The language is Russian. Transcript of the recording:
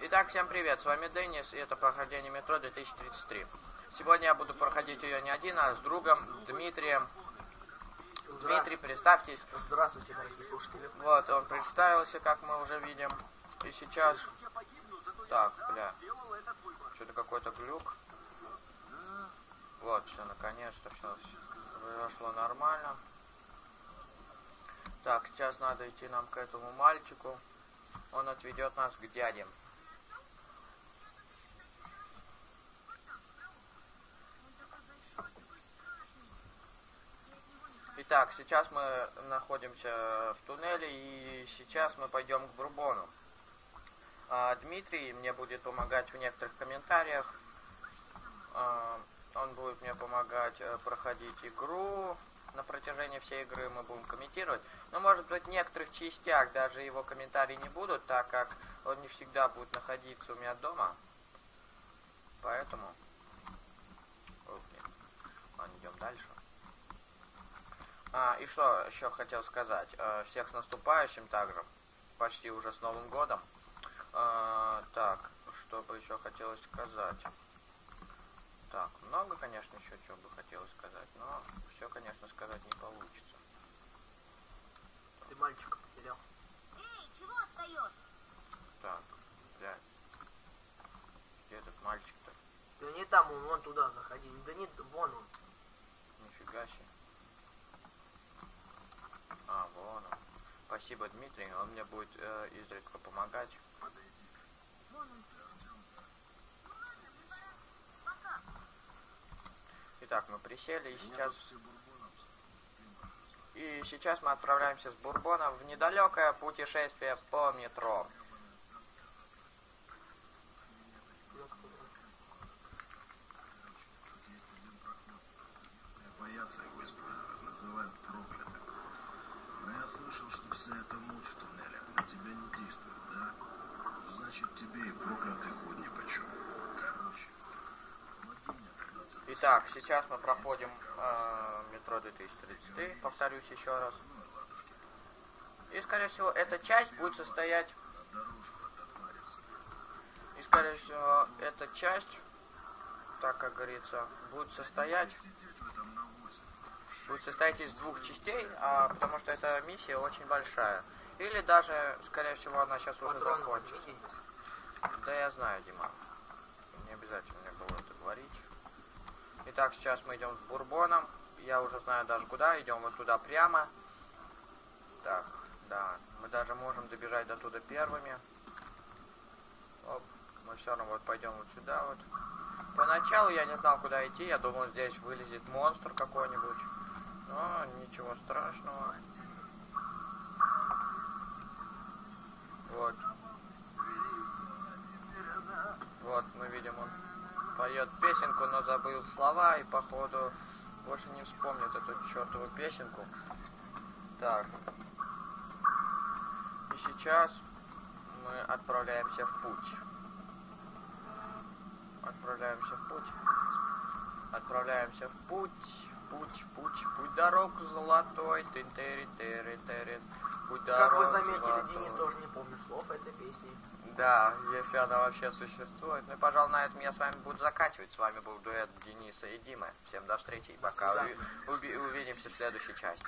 Итак, всем привет, с вами Денис, и это прохождение метро 2033. Сегодня я буду проходить ее не один, а с другом Дмитрием. Дмитрий, представьтесь. Здравствуйте, дорогие слушатели. Вот, он представился, как мы уже видим. И сейчас... Так, бля. Что-то какой-то глюк. Вот, все, наконец-то все произошло нормально. Так, сейчас надо идти нам к этому мальчику. Он отведет нас к дяде. Итак, сейчас мы находимся в туннеле, и сейчас мы пойдем к Бурбону. А, Дмитрий мне будет помогать в некоторых комментариях. А, он будет мне помогать э, проходить игру. На протяжении всей игры мы будем комментировать. Но, может быть, в некоторых частях даже его комментарии не будут, так как он не всегда будет находиться у меня дома. Поэтому... О, блин. Идем дальше. А, и что еще хотел сказать. Э, всех с наступающим также. Почти уже с Новым годом. А, так, что бы еще хотелось сказать. Так, много, конечно, еще чего бы хотелось сказать, но все, конечно, сказать не получится. Ты мальчика потерял. Эй, чего отстаешь? Так, блядь. Где этот мальчик-то? Да не там, он вон туда заходи. Да не, вон он. Нифига себе. А, вон он. Спасибо, Дмитрий. Он мне будет э, изредка помогать. Вон он сидит. Ну ладно, мне пора. Пока. Итак, мы присели и сейчас... И сейчас мы отправляемся с Бурбона в недалекое путешествие по метро. Боятся его использовать, называют проклятым. Но я слышал, что вся эта муть в туннеле на тебя не действует, да? Ну, Значит, тебе и проклятый ход нипочем. Короче, помоги мне добраться до Итак, сейчас мы проходим э, метро 2033, повторюсь еще раз. И, скорее всего, эта часть будет состоять... И, скорее всего, эта часть, так как говорится, будет состоять... Будет состоять из двух частей, а, потому что эта миссия очень большая. Или даже, скорее всего, она сейчас уже закончится. Да я знаю, Дима. Не обязательно мне было это говорить. Итак, сейчас мы идем с Бурбоном. Я уже знаю даже куда. Идем вот туда прямо. Так, да. Мы даже можем добежать до туда первыми. Оп. Мы все равно вот пойдем вот сюда вот. Поначалу я не знал, куда идти. Я думал, здесь вылезет монстр какой-нибудь. Но ничего страшного. Вот. Вот, мы видим, он поет песенку, но забыл слова и, походу, больше не вспомнит эту чертову песенку. Так. И сейчас мы отправляемся в путь. Отправляемся в путь. Отправляемся в путь, в путь, в путь, в путь дорог золотой, тын тыры тыры тыры путь дорог Как вы заметили, золотой. Денис тоже не помнит слов этой песни. Да, если она вообще существует. Ну и, пожалуй, на этом я с вами буду заканчивать. С вами был дуэт Дениса и Димы. Всем до встречи и пока. уви- увидимся в следующей части.